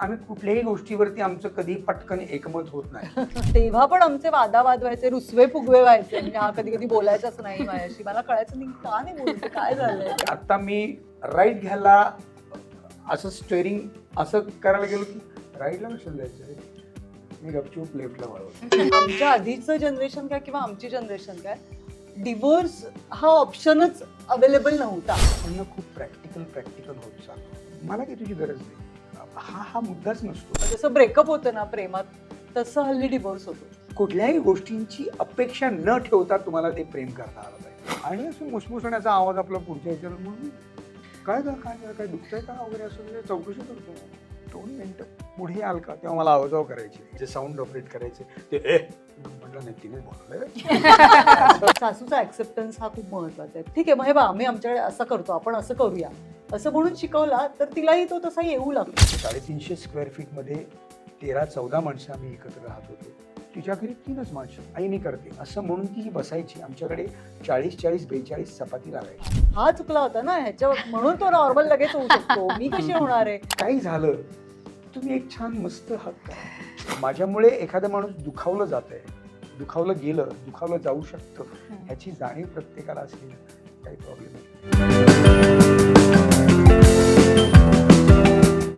आम्ही कुठल्याही गोष्टीवरती आमचं कधी पटकन एकमत होत नाही. तेव्हा पण आमचे वादावाद व्हायचे रुसवे फुगवे व्हायचे. म्हणजे हा कधी कधी बोलायचाच नाही माझ्याशी. मला कळायचं नाही का नाही बोलते काय झालंय? आता मी राईट घ्यायला असं स्टेअरिंग असं करायला गेलो की राईटला कशाला जायचं मी गपचूप लेफ्टला वळवतो. आमच्या आधीचं जनरेशन काय किंवा आमची जनरेशन काय डिवोर्स हा ऑप्शनच अवेलेबल नव्हता. खूप प्रॅक्टिकल प्रॅक्टिकल होत मला काही तुझी गरज नाही. हा हा मुद्दाच नसतो. जसं ब्रेकअप होतं ना प्रेमात तसं हल्ली डिवोर्स होतो. कुठल्याही गोष्टींची अपेक्षा न ठेवता तुम्हाला ते प्रेम करता आलं पाहिजे. आणि असं मुसमुसण्याचा आवाज आपला पुढच्या ह्याच्यावर म्हणून काय का काय काय काय दुखतंय का वगैरे असं म्हणजे चौकशी करतो. दोन मिनिटं पुढे आल का? तेव्हा मला आवाजाव करायचे. जे साऊंड ऑपरेट करायचे. ते ए म्हटलं नाही तिने बोललंय सासूचा ऍक्सेप्टन्स हा खूप महत्त्वाचा आहे. ठीक आहे मग हे बा आम्ही आमच्याकडे असं करतो आपण असं करूया. असं म्हणून शिकवला तर तिलाही तो तसा येऊ लागतो साडेतीनशे स्क्वेअर फीटमध्ये तेरा चौदा माणसं आम्ही एकत्र राहत होतो. तिच्या घरी तीनच माणसं आई मी करते. असं म्हणून ती बसायची. आमच्याकडे चाळीस चाळीस बेचाळीस चपाती लागायची. हा चुकला होता ना ह्याच्या म्हणून तो नॉर्मल लगेच होऊ शकतो. मी कशी होणार आहे? काही झालं तुम्ही एक छान मस्त हक करा माझ्यामुळे एखादा माणूस दुखावलं जात आहे दुखावलं गेलं दुखावलं जाऊ शकतं. ह्याची जाणीव प्रत्येकाला असली काही प्रॉब्लेम नाही.